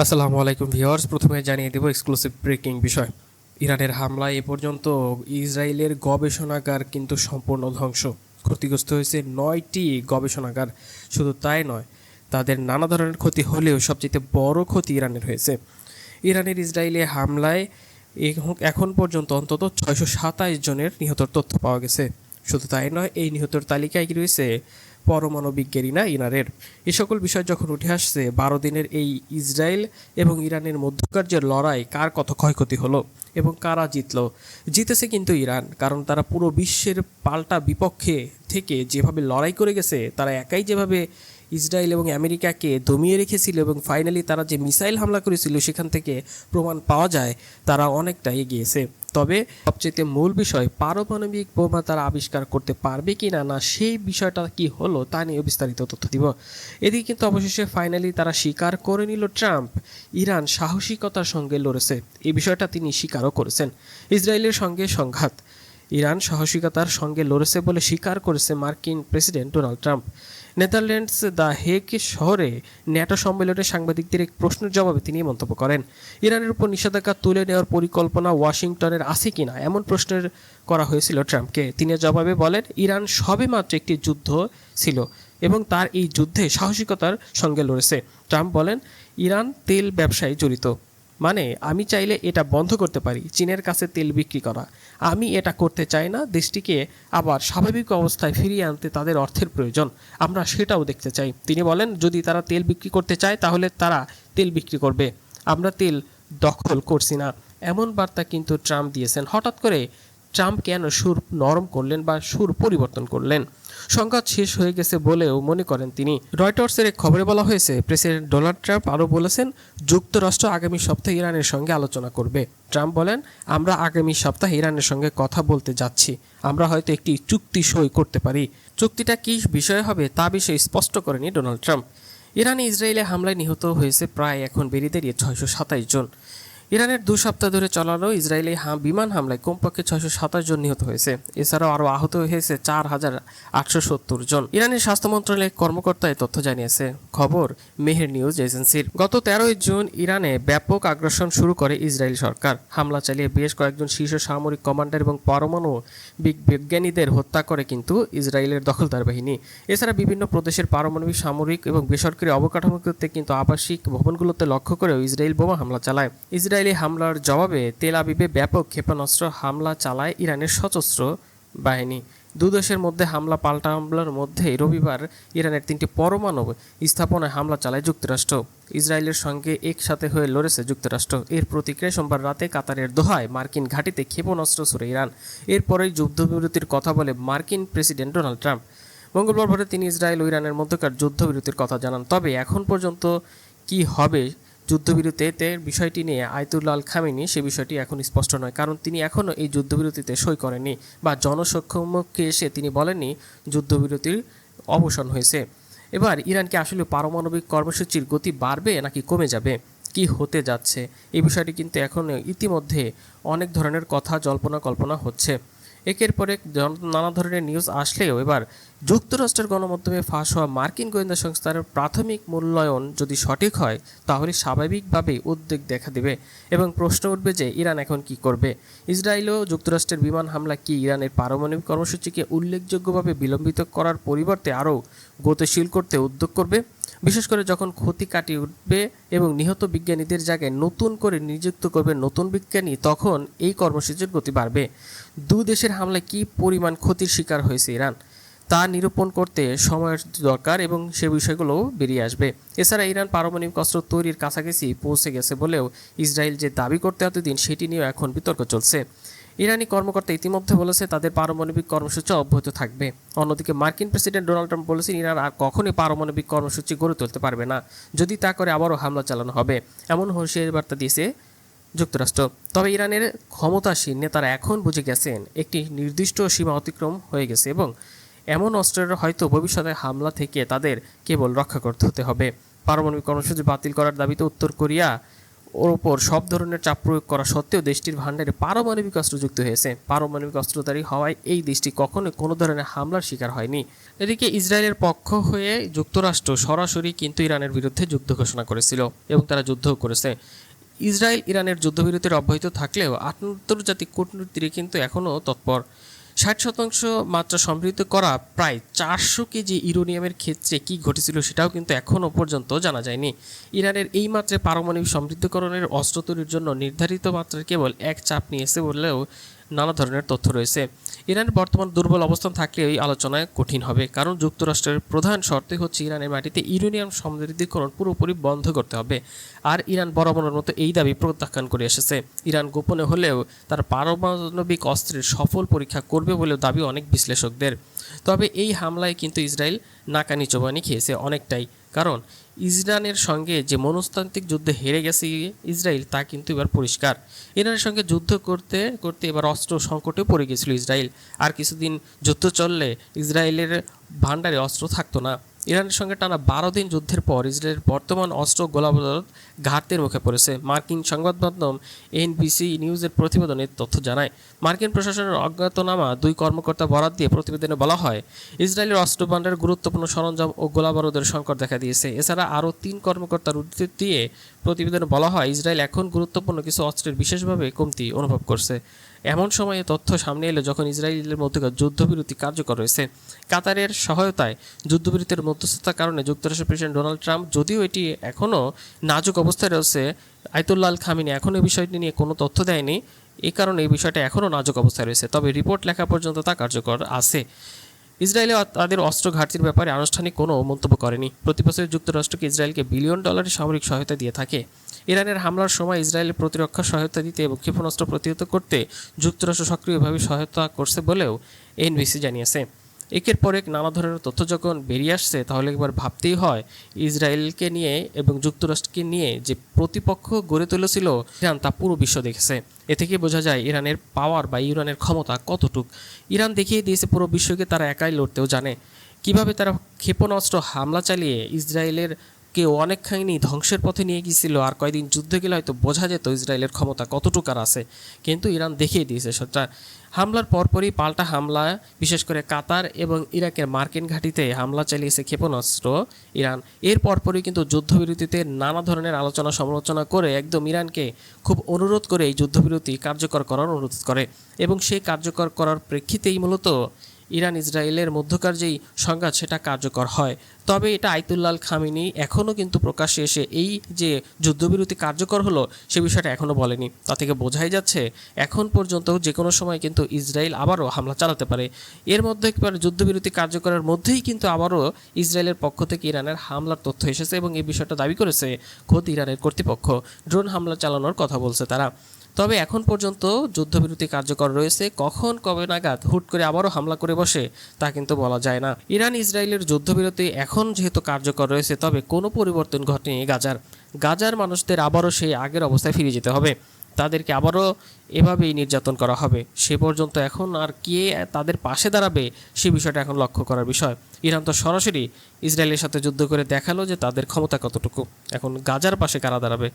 আসসালামু আলাইকুম ভিউয়ার্স, প্রথমে জানিয়ে দেব এক্সক্লুসিভ ব্রেকিং বিষয়। ইরানের হামলায় এ পর্যন্ত ইসরায়েলের গবেষণাগার কিন্তু সম্পূর্ণ ধ্বংস। ক্ষতিগ্রস্ত হয়েছে নয়টি গবেষণাগার, শুধু তাই নয়, তাদের নানা ধরনের ক্ষতি হলেও সবচেয়ে বড় ক্ষতি ইরানের হয়েছে। ইরানের ইসরায়েলে হামলায় এখ- এখন পর্যন্ত অন্তত ছয়শো সাতাইশ জনের নিহতর তথ্য পাওয়া গেছে। শুধু তাই নয়, এই নিহতর তালিকায় রয়েছে পরমাণু বিজ্ঞানীরা ইরানের এ সকল বিষয় যখন উঠে আসছে, বারো দিনের এই ইসরায়েল এবং ইরানের মধ্যকার যে লড়াই কার কত ক্ষয়ক্ষতি হলো এবং কারা জিতল? জিতেছে কিন্তু ইরান, কারণ তারা পুরো বিশ্বের পাল্টা বিপক্ষে থেকে যেভাবে লড়াই করে গেছে, তারা একাই যেভাবে ইসরায়েল এবং আমেরিকাকে দমিয়ে রেখেছিল এবং ফাইনালি তারা যে মিসাইল হামলা করেছিল সেখান থেকে প্রমাণ পাওয়া যায়, তারা অনেকটা এগিয়েছে। তবে সবচেয়ে মূল বিষয়, পারমাণবিক বোমা তারা আবিষ্কার করতে পারবে কি না না সেই বিষয়টা কি হলো তা নিয়ে বিস্তারিত তথ্য দিব। এদিকে কিন্তু অবশেষে ফাইনালি তারা স্বীকার করে নিল ট্রাম্প। ইরান সাহসিকতার সঙ্গে লড়েছে। এই বিষয়টা তিনি স্বীকারও করেছেন। ইসরায়েলের সঙ্গে সংঘাত। ইরান সাহসিকতার সঙ্গে লড়েছে বলে স্বীকার করেছে মার্কিন president Donald Trump. Netherlands the Hague শহরে ন্যাটো সম্মেলনে সাংবাদিকদের এক প্রশ্নের জবাবে তিনি মন্তব্য করেন, ইরানের উপর নিষেধাজ্ঞা তুলে নেওয়ার পরিকল্পনা ওয়াশিংটনের আছে কিনা এমন প্রশ্নের করা হয়েছিল ট্রাম্পকে। তিনি জবাবে বলেন, ইরান সবেমাত্র একটি যুদ্ধ ছিল এবং তার এই যুদ্ধে সাহসিকতার সঙ্গে লড়েছে। ট্রাম্প বলেন, ইরান তেল ব্যবসায় জড়িত। মানে আমি চাইলে এটা বন্ধ করতে পারি, চীনের কাছে তেল বিক্রি করা। আমি এটা করতে চাই না, দেশটিকে আবার স্বাভাবিক অবস্থায় ফিরিয়ে আনতে তাদের অর্থের প্রয়োজন। আমরা সেটাও দেখতে চাই। তিনি বলেন, যদি তারা তেল বিক্রি করতে চায়, তাহলে তারা তেল বিক্রি করবে। আমরা তেল দখল করছি না। এমন বার্তা কিন্তু ট্রাম্প দিয়েছেন। হঠাৎ করে ট্রাম্প কেন সুর নরম করলেন বা সুর পরিবর্তন করলেন? সংঘাত শেষ হয়ে গেছে বলেও মনে করেন তিনি। রয়টার্সের এক খবরে বলা হয়েছে, প্রেসিডেন্ট ডোনাল্ড ট্রাম্প আরও বলেছেন, যুক্তরাষ্ট্র আগামী সপ্তাহে ইরানের সঙ্গে আলোচনা করবে। ট্রাম্প বলেন, আমরা আগামী সপ্তাহে ইরানের সঙ্গে কথা বলতে যাচ্ছি। আমরা হয়তো একটি চুক্তি সই করতে পারি। চুক্তিটা কী বিষয় হবে তা বিষয়ে স্পষ্ট করেনি ডোনাল্ড ট্রাম্প। ইরানে ইসরায়েলে হামলায় নিহত হয়েছে প্রায় এখন বেরিয়ে দাঁড়িয়ে ছয়শো সাতাইশ জন। ইরানের দু সপ্তাহ ধরে চলানো ইসরায়েলি বিমান হামলায় কমপক্ষে ছয়শো সাতাশ জন নিহত হয়েছে। এছাড়াও আরও আহত হয়েছে চার হাজার আটশো সত্তর জন। ইরানের স্বাস্থ্য মন্ত্রণালয়ের কর্মকর্তা তথ্য জানিয়েছে। খবর, মেহের নিউজ এজেন্সির। গত তেরোই জুন ইরানে ব্যাপক আগ্রাসন শুরু করে ইসরায়েল সরকার। হামলা চালিয়ে বেশ কয়েকজন শীর্ষ সামরিক কমান্ডার এবং পরমাণু বিজ্ঞানীদের হত্যা করে কিন্তু ইসরায়েলের দখলদার বাহিনী। এছাড়া বিভিন্ন প্রদেশের পারমাণবিক, সামরিক এবং বেসরকারি অবকাঠামোতে কিন্তু আবাসিক ভবনগুলোতে লক্ষ্য করেও ইসরায়েল বোমা হামলা চালায়। ইসরায়েলি হামলার জবাবে তেল আবিবে ব্যাপক ক্ষেপণাস্ত্র হামলা চালায় ইরানের সশস্ত্র বাহিনী। দু দেশের মধ্যে হামলা পাল্টা হামলার মধ্যে রবিবার ইরানের তিনটি পরমাণু স্থাপনায় হামলা চালায় যুক্তরাষ্ট্র। ইসরায়েলের সঙ্গে একসাথে হয়ে লড়েছে যুক্তরাষ্ট্র। এর প্রতিক্রিয়ায় সোমবার রাতে কাতারের দোহায় মার্কিন ঘাঁটিতে ক্ষেপণাস্ত্র ছুড়ে ইরান। এরপরেই যুদ্ধবিরতির কথা বলে মার্কিন প্রেসিডেন্ট ডোনাল্ড ট্রাম্প। মঙ্গলবার ভোরে তিনি ইসরায়েল ও ইরানের মধ্যকার যুদ্ধবিরতির কথা জানান। তবে এখন পর্যন্ত কি হবে যুদ্ধবিরতিতে বিষয়টি নিয়ে আয়তুল্লাহ আল খামেনি সে বিষয়টি এখন স্পষ্ট নয়, কারণ তিনি এখনও এই যুদ্ধবিরতিতে সই করেননি বা জনসক্ষমকে এসে তিনি বলেননি যুদ্ধবিরতির অবসান হয়েছে। এবার ইরানকে আসলে পারমাণবিক কর্মসূচির গতি বাড়বে নাকি কমে যাবে? কি হতে যাচ্ছে? এই বিষয়টি কিন্তু এখন ইতিমধ্যে অনেক ধরনের কথা জল্পনা কল্পনা হচ্ছে। একের পর এক নানা ধরনের নিউজ আসলেও এবার যুক্তরাষ্ট্রের গণমাধ্যমে ফাঁস হওয়া মার্কিন গোয়েন্দা সংস্থার প্রাথমিক মূল্যায়ন যদি সঠিক হয়, তাহলে স্বাভাবিকভাবেই উদ্বেগ দেখা দেবে এবং প্রশ্ন উঠবে যে ইরান এখন কি করবে। ইসরায়েল ও যুক্তরাষ্ট্রের বিমান হামলা কি ইরানের পারমাণবিক কর্মসূচিকে উল্লেখযোগ্যভাবে বিলম্বিত করার পরিবর্তে আরও গতিশীল করতে উদ্যোগ করবে? বিশেষ করে যখন ক্ষতি কাটিয়ে উঠবে এবং নিহত বিজ্ঞানীদের জায়গায় নতুন করে নিযুক্ত করবে নতুন বিজ্ঞানী, তখন এই কর্মসূচির গতি বাড়বে। দু দেশের হামলায় কী পরিমাণ ক্ষতির শিকার হয়েছে ইরান, তা নিরূপণ করতে সময়ের দরকার এবং সে বিষয়গুলো বেরিয়ে আসবে। এছাড়া ইরান পারমাণবিক অস্ত্র তৈরির কাছাকাছি পৌঁছে গেছে বলেও ইসরায়েল যে দাবি করতে এতদিন, সেটি নিয়েও এখন বিতর্ক চলছে। ইরানি কর্মকর্তা ইতিমধ্যে বলেছে, তাদের পারমাণবিক কর্মসূচি অব্যাহত থাকবে। অন্যদিকে মার্কিন প্রেসিডেন্ট ডোনাল্ড ট্রাম্প বলেছেন, ইরান আর কখনোই পারমাণবিক কর্মসূচি গড়ে তুলতে পারবে না। যদি তা করে আবারও হামলা চালানো হবে, এমন হুঁশিয়ারি বার্তা দিয়েছে যুক্তরাষ্ট্র। তবে ইরানের ক্ষমতাসীন নেতারা এখন বুঝে গেছেন, একটি নির্দিষ্ট সীমা অতিক্রম হয়ে গেছে এবং এমন অস্ত্রের হয়তো ভবিষ্যতে হামলা থেকে তাদের কেবল রক্ষা করতে হতে হবে। পারমাণবিক কর্মসূচি বাতিল করার দাবিতে উত্তর কোরিয়া ওর ওপর সব ধরনের চাপ প্রয়োগ করা সত্ত্বেও দেশটির ভাণ্ডারে পারমাণবিক অস্ত্র যুক্ত হয়েছে। পারমাণবিক অস্ত্রধারী হওয়ায় এই দেশটি কখনোই কোনো ধরনের হামলার শিকার হয়নি। এদিকে ইসরায়েলের পক্ষ হয়ে যুক্তরাষ্ট্র সরাসরি কিন্তু ইরানের বিরুদ্ধে যুদ্ধ ঘোষণা করেছিল এবং তারা যুদ্ধও করেছে। ইসরায়েল ইরানের যুদ্ধবিরতির অব্যাহত থাকলেও আন্তর্জাতিক কূটনীতিরে কিন্তু এখনও তৎপর। ষাট শতাংশ মাত্রা সমৃদ্ধ করা প্রায় চারশো কেজি ইউরোনিয়ামের ক্ষেত্রে কি ঘটেছিল সেটাও কিন্তু এখনও পর্যন্ত জানা যায়নি। ইরানের এই মাত্রায় পারমাণবিক সমৃদ্ধকরণের অস্ত্র তৈরির জন্য নির্ধারিত মাত্রার কেবল এক চাপ নিয়েছে বললেও নানা ধরনের তথ্য রয়েছে। ইরানের বর্তমান দুর্বল অবস্থান থাকলে এই আলোচনায় কঠিন হবে। কারণ যুক্তরাষ্ট্রের প্রধান শর্তই হচ্ছে ইরানের মাটিতে ইউরেনিয়াম সমৃদ্ধিকরণ পুরোপুরি বন্ধ করতে হবে। আর ইরান বরাবরের মতো এই দাবি প্রত্যাখ্যান করে এসেছে। ইরান গোপনে হলেও তার পারমাণবিক অস্ত্রের সফল পরীক্ষা করবে বলেও দাবি অনেক বিশ্লেষকদের। তবে এই হামলায় কিন্তু ইসরায়েল নাকানি চোবানি খেয়েছে অনেকটাই। কারণ ইসরানের সঙ্গে যে মনস্তান্ত্রিক যুদ্ধে হেরে গেছে ইসরায়েল, তা কিন্তু এবার পরিষ্কার। ইরানের সঙ্গে যুদ্ধ করতে করতে এবার অস্ত্র সংকটে পড়ে গেছিল ইসরায়েল। আর কিছুদিন যুদ্ধ চললে ইসরায়েলের ভাণ্ডারে অস্ত্র থাকতো না। ইরানের সঙ্গে টানা বারো দিন যুদ্ধের পর ইসরায়েলের বর্তমান অস্ত্র গোলাবারুদ ঘাটতির মুখে পড়েছে। মার্কিন সংবাদ মাধ্যম এনবিসি নিউজের প্রতিবেদনে তথ্য জানায়, মার্কিন প্রশাসনের অজ্ঞাতনামা দুই কর্মকর্তা বরাদ দিয়ে প্রতিবেদনে বলা হয়, ইসরায়েলের অস্ত্র ভাণ্ডারের গুরুত্বপূর্ণ সরঞ্জাম ও গোলাবারুদের সংকট দেখা দিয়েছে। এছাড়া আরও তিন কর্মকর্তার উদ্ধৃতি দিয়ে প্রতিবেদনে বলা হয়, ইসরায়েল এখন গুরুত্বপূর্ণ কিছু অস্ত্রের বিশেষভাবে কমতি অনুভব করছে। এমন সময়ে তথ্য সামনে এলো যখন ইসরায়েলের মধ্যকার যুদ্ধবিরতি কার্যকর রয়েছে কাতারের সহায়তায় যুদ্ধবিরতির মধ্যস্থতার কারণে যুক্তরাষ্ট্রের প্রেসিডেন্ট ডোনাল্ড ট্রাম্প যদিও এটি এখনও নাজুক অবস্থায় রয়েছে, আয়তুল্লাহ খামিনি এখনও এই বিষয়টি নিয়ে কোনো তথ্য দেয়নি। এই কারণে এই বিষয়টা এখনও নাজুক অবস্থায় রয়েছে, তবে রিপোর্ট লেখা পর্যন্ত তা কার্যকর আছে। ইসরায়েলে তাদের অস্ত্র ঘাটতির ব্যাপারে আনুষ্ঠানিক কোনো মন্তব্য করেনি। প্রতি বছর যুক্তরাষ্ট্রকে ইসরায়েলকে বিলিয়ন ডলারের সামরিক সহায়তা দিয়ে থাকে। ইরানের হামলার সময় ইসরায়েলের প্রতিরক্ষা সহায়তা দিতে এবং ক্ষেপণাস্ত্র প্রতিহত করতে যুক্তরাষ্ট্র সক্রিয়ভাবে সহায়তা করছে বলেও এনবিসি জানিয়েছে। একের পর এক নানা ধরনের তথ্য যখন বেরিয়ে আসছে, তাহলে একবার ভাবতেই হয়, ইসরায়েলকে নিয়ে এবং যুক্তরাষ্ট্রকে নিয়ে যে প্রতিপক্ষ গড়ে তুলেছিল, ইরান তা পুরো বিশ্ব দেখেছে। এ থেকে বোঝা যায়, ইরানের পাওয়ার বা ইরানের ক্ষমতা কতটুক। ইরান দেখিয়ে দিয়েছে, পুরো বিশ্বকে তারা একাই লড়তেও জানে। কীভাবে তারা ক্ষেপণাস্ত্র হামলা চালিয়ে ইসরায়েলের কে অনেকখানি ধ্বংসের পথে নিয়ে গিয়েছিল আর কয়দিন যুদ্ধে গেলে হয়তো বোঝা যেত ইসরায়েলের ক্ষমতা কতটুকার আছে। কিন্তু ইরান দেখিয়ে দিয়েছে সেটা হামলার পরপরই পাল্টা হামলা, বিশেষ করে কাতার এবং ইরাকের মার্কিন ঘাঁটিতে হামলা চালিয়েছে ক্ষেপণাস্ত্র ইরান। এর পরপরই কিন্তু যুদ্ধবিরতিতে নানা ধরনের আলোচনা সমালোচনা করে একদম ইরানকে খুব অনুরোধ করে এই যুদ্ধবিরতি কার্যকর করার অনুরোধ করে। এবং সেই কার্যকর করার প্রেক্ষিতেই মূলত ইরান ইসরায়েলের মধ্যকার যেই সংঘাত, সেটা কার্যকর হয়। তবে এটা আইতুল্লাল খামিনি এখনও কিন্তু প্রকাশ্যে এসে এই যে যুদ্ধবিরতি কার্যকর হলো, সে বিষয়টা এখনও বলেনি। তা থেকে বোঝাই যাচ্ছে, এখন পর্যন্ত যে কোনো সময় কিন্তু ইসরায়েল আবারও হামলা চালাতে পারে। এর মধ্যে একবার যুদ্ধবিরতি কার্যকরের মধ্যেই কিন্তু আবারও ইসরায়েলের পক্ষ থেকে ইরানের হামলার তথ্য এসেছে এবং এই বিষয়টা দাবি করেছে খোদ ইরানের কর্তৃপক্ষ। ড্রোন হামলা চালানোর কথা বলছে তারা। তবে এখন পর্যন্ত যুদ্ধবিরতি কার্যকর রয়েছে। কখন কবে নাগাদ হুট করে আবারও হামলা করে বসে, তা কিন্তু বলা যায় না। ইরান, ইসরায়েলের যুদ্ধবিরতি এখন যেহেতু কার্যকর রয়েছে, তবে কোনো পরিবর্তন ঘটেনি গাজার। গাজার মানুষদের আবারও সেই আগের অবস্থায় ফিরে যেতে হবে। তাদেরকে আবারও এভাবেই নির্যাতন করা হবে। সে পর্যন্ত এখন আর কে তাদের পাশে দাঁড়াবে, সে বিষয়টা এখন লক্ষ্য করার বিষয়। ইরান তো সরাসরি ইসরায়েলের সাথে যুদ্ধ করে দেখাল যে তাদের ক্ষমতা কতটুকু। এখন গাজার পাশে কারা দাঁড়াবে?